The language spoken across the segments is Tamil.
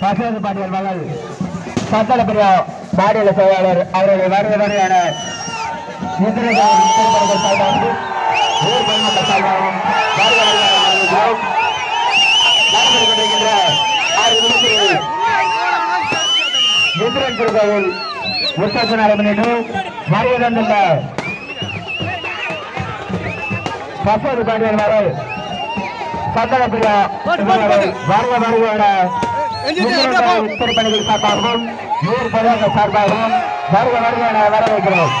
பசுவது பாண்டியல் மகள். சந்தனப்பிரிய மாநில செயலாளர் அவருடைய வருட வரையான இந்திரஜாலம் சார்பாகவும் ஊர் பொதுமக்கள் சார்பாகவும். நடைபெற்றுக் கொண்டிருக்கின்ற ஆறு நிமிஷங்களில் இந்திரன் திருக்கோவில் உற்சவ நாளை முன்னிட்டு வருகை தந்துள்ள மகள். சந்தனப்பிரியா வருக திருப்பணிகள் சார்பாகவும் ஊர் பொதுமக்கள் சார்பாகவும் வருக வருக என வரவேற்கிறோம்.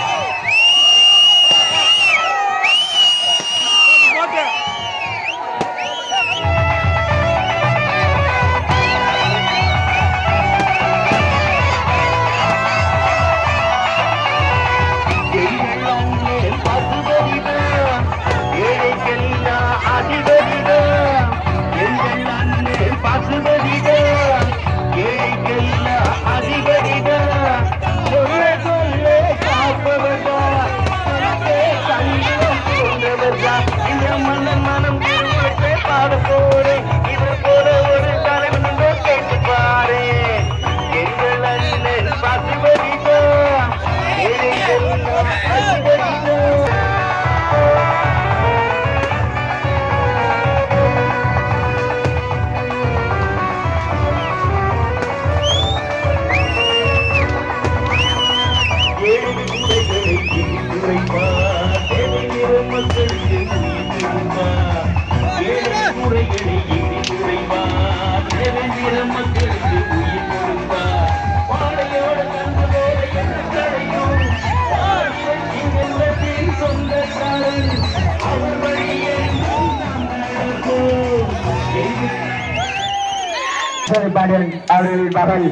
பசுவது பாண்டியல் அவர்களின் மகள்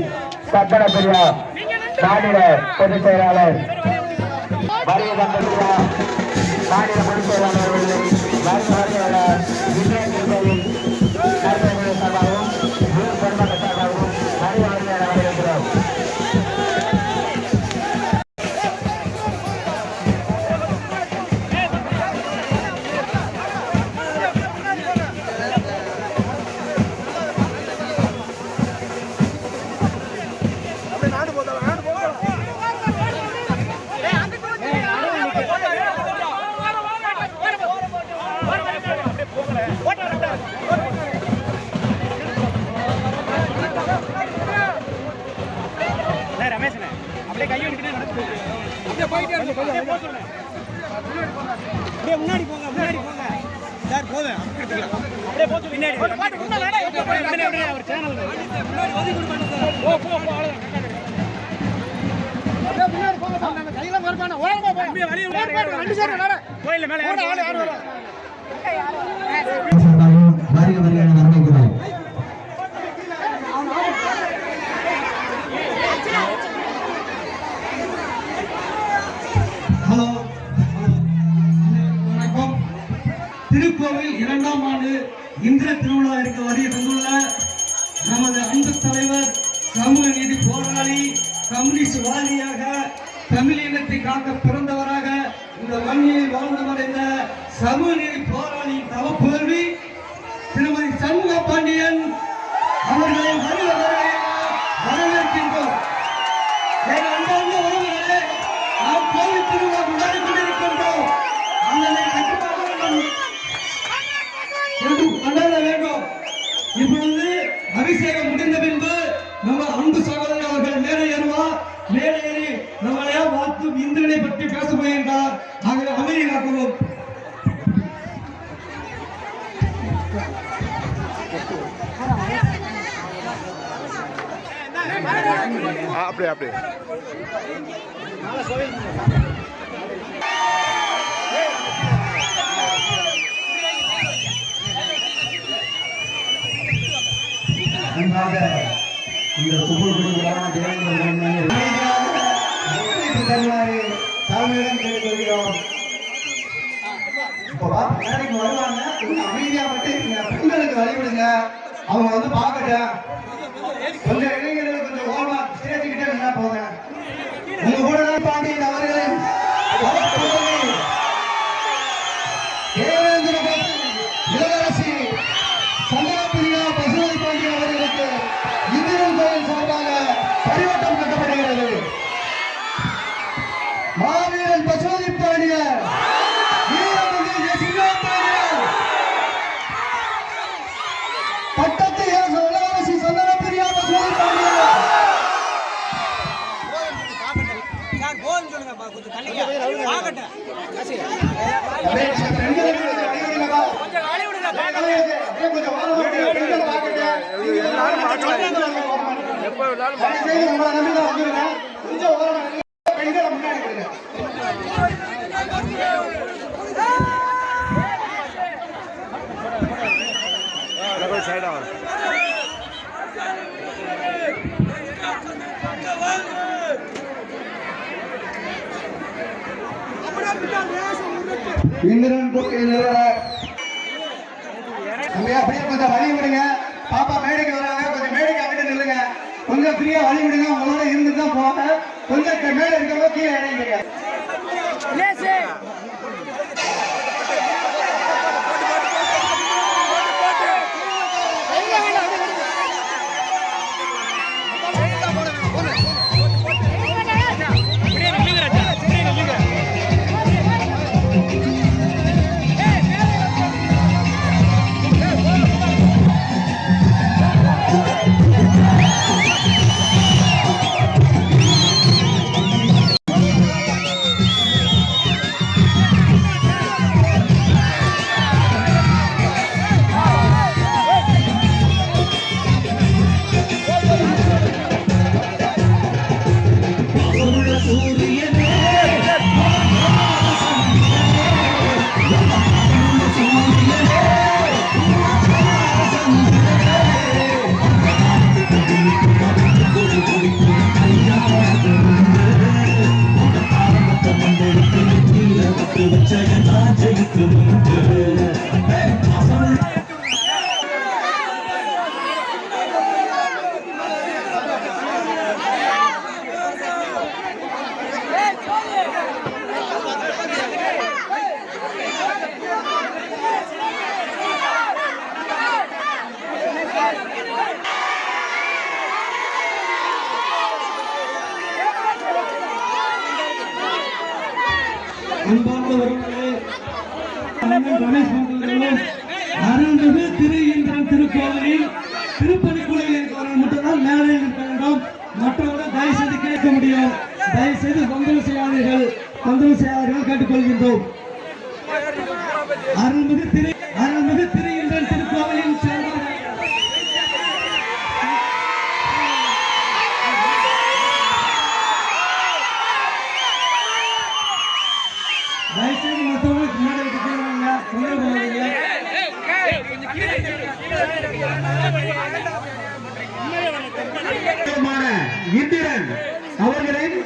சக்கர பிரியா மாநில பொதுச் செயலாளர் வருகை மாநில பொதுச் செயலாளர் அவர்களை அப்படியே முன்னாடி போங்க முன்னாடி போங்க சார் போதும் அப்படியே போச்சு பின்னாடி ஒரு சேனல் முன்னாடி ஒதுக்கி கொடுப்பாங்க சார் போ போ போ அவ்வளவுதான் கோயில்ல மேல சார்பாகவும் வருக அன்பு தலைவர் சமூக நீதி போராளி கம்யூனிஸ்ட் வாதியாக தமிழ் இனத்தை காக்க பிறந்தவராக இந்த மண்ணில் வாழ்ந்து மறைந்த சமூக நீதி போராளி தவப்புதல்வி திருமதி சண்முக பாண்டியன் அவர்களை வருக ಮತ್ತು ನಿಂದನೆ ಬಗ್ಗೆ ಬೆಳೆಸಬೇಡಿ ಅಂತ ಹಾಗಾದ್ರೆ ಅಮೀನಿಗೆ ಹಾಕುವುದು આપણે આપણે இப்போ மேடைக்கு வருவாங்க. அமைதியா மட்டும் பெண்களுக்கு வழிவிடுங்க. அவங்க வந்து பார்க்கட்டும். கொஞ்சம் இளைஞர்கள் கொஞ்சம் ஓரமா ஸ்டேஜுக்கிட்டே இருந்தா போங்க உங்க கூட தான் பாண்டியன் அவர்களின் தேவேந்திர இளவரசி சந்திரபிரியா தயவு செய்து கொஞ்சம் பெண்களை முன்னாடி விடுங்க. சைடா இந்திரன் அப்படியே கொஞ்சம் வழி விடுங்க பாப்பா மேடைக்கு வராங்க கொஞ்சம் மேடைக்கு அங்கிட்டு நில்லுங்க கொஞ்சம் ஃப்ரீயா வழி விடுங்க உங்களோட இருந்து தான் போவேன் கொஞ்சம் மேல இருக்கிறவங்க கீழே இறங்கிங்க அன்பார்ந்த உறவுகளே அண்ணன் அருள்மிகு திரு திருக்கோவிலில் திருப்பணிக்குழுவில் இருக்கிறவர்கள் மட்டும்தான் வேண்டும். மற்றவர்கள் தயவு செய்து கேட்க முடியும் தயவு செய்து தொந்தரவு செய்யாதீர்கள். தொந்தரவு செய்யாதீர்கள் கேட்டுக்கொள்கின்றோம். அருள்மிகு திரு இந்திரன் அவர்களின்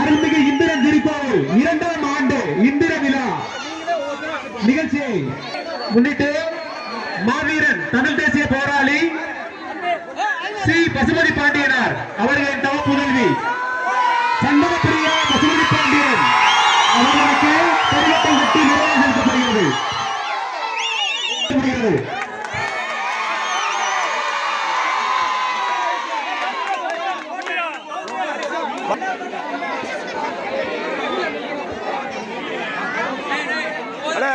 அருள்மிகு இந்திரன் திருக்கோவில் இரண்டாம் ஆண்டு இந்திர விழா. நிகழ்ச்சியை முன்னிட்டு மாவீரன் தமிழ் தேசிய போராளி சி. பசுபதி பாண்டியனார் அவர்களின் தவ புதல்வி. சந்தனப்பிரியா பசுபதி பாண்டியன் அவர்களுக்கு பரிவட்டை கட்டி நிறைவு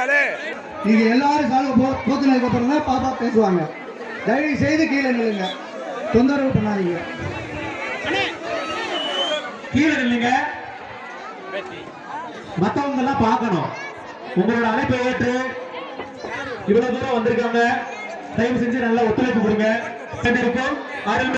அலே நீங்க எல்லாரும் சால்வ போ போத்துனதுக்கு அப்புறம் தான் பாப்பா பேசுவாங்க. தயவு செய்து கீழே நில்லுங்க. தொந்தரவு பண்ணாதீங்க. கீழே நில்லுங்க. மத்தவங்க எல்லாம் பார்க்கணும். உங்களோட அழைப்பை ஏற்று இவ்வளவு தூரம் வந்திருக்காங்க. தயவு செஞ்சு நல்லா ஒத்துழைப்பு கொடுங்க. அருள்